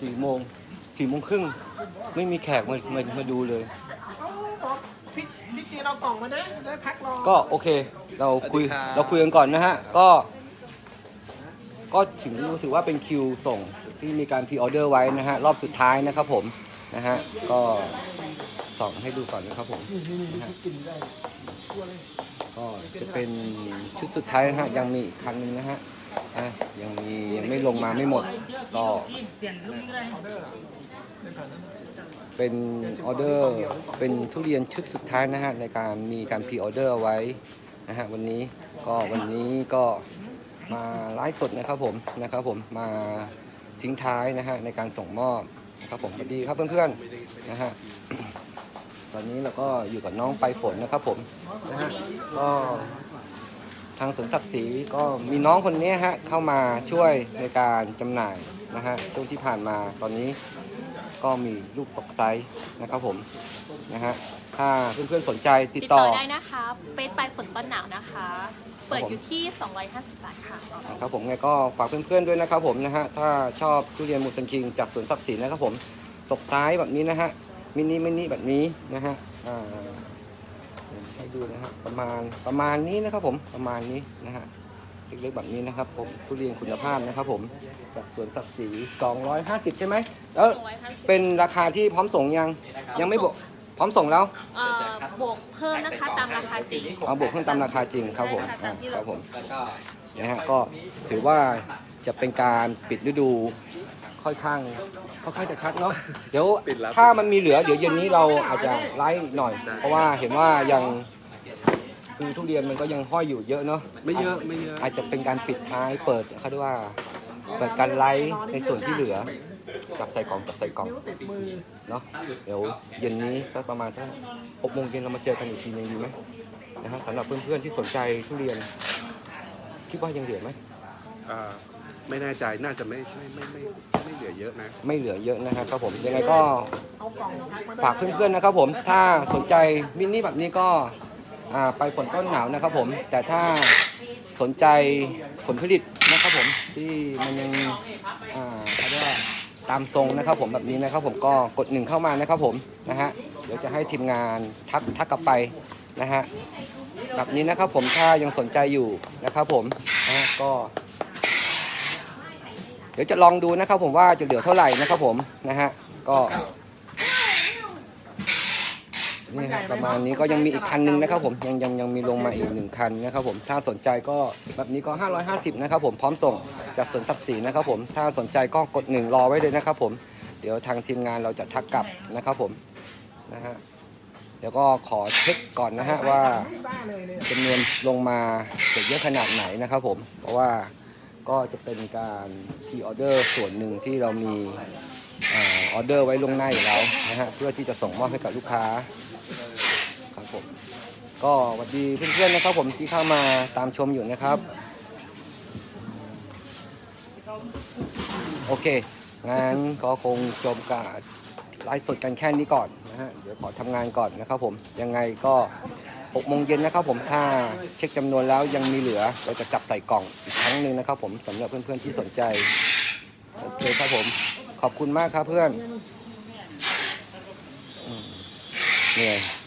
สี่โมงสี่โมงครึ่งไม่มีแขกมามามาดูเลย เอ้าบอกพี่พี่จีนเอากล่องมานะได้แพ็ครอก็โอเค เราคุยสวัสดีครับ เราคุยกันก่อนนะฮะ ก็ ก็ถึงถือว่าเป็นคิวส่งที่มีการพรีออเดอร์ไว้นะฮะ รอบสุดท้ายนะครับผมนะฮะ ก็ส่องให้ดูก่อนนะครับผมนะฮะก็จะเป็นชุดสุดท้ายนะฮะ ยังมีอีกคันหนึงนะฮะ อะยังมียังไม่ลงมาไม่หมด ก็เป็นออเดอร์ เป็นทุเรียนชุดสุดท้ายนะฮะ ในการมีการพรีออเดอร์เอาไว้นะฮะวันนี้ก็วันนี้ก็มาไลฟ์สดนะครับผมนะครับผมมาทิ้งท้ายนะฮะในการส่งมอบนะครับผมสวัสดีครับเพื่อนๆนะฮะตอนนี้เราก็อยู่กับน้องไปฝนนะครับผมนะฮะก็ ทางสวนศักดิ์ศรีก็มีน้องคนนี้ฮะเข้ามาช่วยในการจำหน่ายนะฮะช่วงที่ผ่านมาตอนนี้ก็มีลูกตกไซส์นะครับผมนะฮะถ้าเพื่อนๆสนใจติดติดต่ต่ออ ได้นะคะเฟซปลายฝนต้นหนาวนะคะ เปิดอยู่ที่ 250 บาทค่ะ นะครับผมไงก็ฝากเพื่อนๆด้วยนะครับผมนะฮะถ้าชอบทุเรียนมูสันคิงจากสวนศักดิ์ศรีนะครับผมตกซ้ายแบบนี้นะฮะมินิมินิแบบนี้นะฮะอ่า ให้ดูนะฮะประมาณประมาณนี้นะครับผมประมาณนี้นะฮะเล็กๆแบบนี้นะครับผมทุเรียนคุณภาพนะครับผมจากสวนศักดิ์ศรี250 ใช่ไหมแล้ว250 เป็นราคาที่พร้อมส่งยังยังไม่บอกพร้อมส่งแล้วเอ่อบวกเพิ่มนะคะตามราคาจริง เอาบวกเพิ่มตามราคาจริงครับผมใช่ค่ะอ่าตามที่คเรารับผม แล้วก็ นะฮะก็ถือว่าจะเป็นการปิดฤดู ค่อนข้างค่อนข้างจะชัดเนาะเดี๋ยวถ้ามันมีเหลือเดี๋ยวเย็นนี้เราอาจจะไลฟ์หน่อย เพราะว่าเห็นว่ายังคือทุเรียนมันก็ยังห้อยอยู่เยอะเนาะไม่เยอะไม่เยอะ อาจจะเป็นการปิดท้ายเปิดเขาเรียกว่าเปิดการไลฟ์ในส่วนที่เหลือจับใส่กล่องจับใส่กล่องเนาะเดี๋ยวเย็นนี้สักประมาณสักหกโมงเย็นเรามาเจอกันอีกทีนึงดีไหมนะฮะสำหรับเพื่อนๆที่สนใจทุเรียน คิดว่ายังเหลือไหม อ่า ไม่แน่ใจน่าจะไม่ไม่ไม่ไม่ไม่เหลือเยอะนะ ไม่เหลือเยอะนะครับผมยังไงก็ฝากเพื่อนๆนะครับผมถ้าสนใจมินิแบบนี้ก็อ่าไปฝนต้นหนาวนะครับผมแต่ถ้าสนใจผลผลิตนะครับผมที่มันยังอ่าเขาเรียกว่าตามทรงนะครับผมแบบนี้นะครับผมก็กดหนึ่งเข้ามานะครับผมนะฮะเดี๋ยวจะให้ทีมงานทักทักกลับไปนะฮะแบบนี้นะครับผมถ้ายังสนใจอยู่นะครับผมนะฮะก็ เดี๋ยวจะลองดูนะครับผมว่าจะเหลือเท่าไหร่นะครับผมนะฮะก็นี่ครับประมาณนี้ก็ยังมีอีกคันหนึงนะครับผมยังยังยังมีลงมาอีกหนึ่งคันนะครับผมถ้าสนใจก็แบบนี้ก็ 550 นะครับผมพร้อมส่งจากสวนศักดิ์ศรีนะครับผมถ้าสนใจก็กดหนึ่งรอไว้เลยนะครับผมเดี๋ยวทางทีมงานเราจะทักกลับนะครับผมนะฮะเดี๋ยวก็ขอเช็คก่อนนะฮะว่าจำนวนลงมาจะเยอะขนาดไหนนะครับผมเพราะว่า ก็จะเป็นการทีออเดอร์ส่วนหนึ่งที่เรามีออเดอร์ไว้ลวงหน้าอยู่แล้วนะฮะเพื่อที่จะส่งมอบให้กับลูกค้าครับผมก็สวัสดีเพื่อนๆนะครับผมที่เข้ามาตามชมอยู่นะครับ โอเคงั้นก็คงจบกับไลฟ์สดกันแค่นี้ก่อนนะฮะเดี๋ยวขอทำงานก่อนนะครับผมยังไงก็ 6โมงเย็นนะครับผมถ้าเช็คจำนวนแล้วยังมีเหลือ เราจะจับใส่กล่องอีกครั้งหนึ่งนะครับผมสำหรับเพื่อนๆที่สนใจโอเคครับผมขอบคุณมากครับเพื่อนเหนื่อย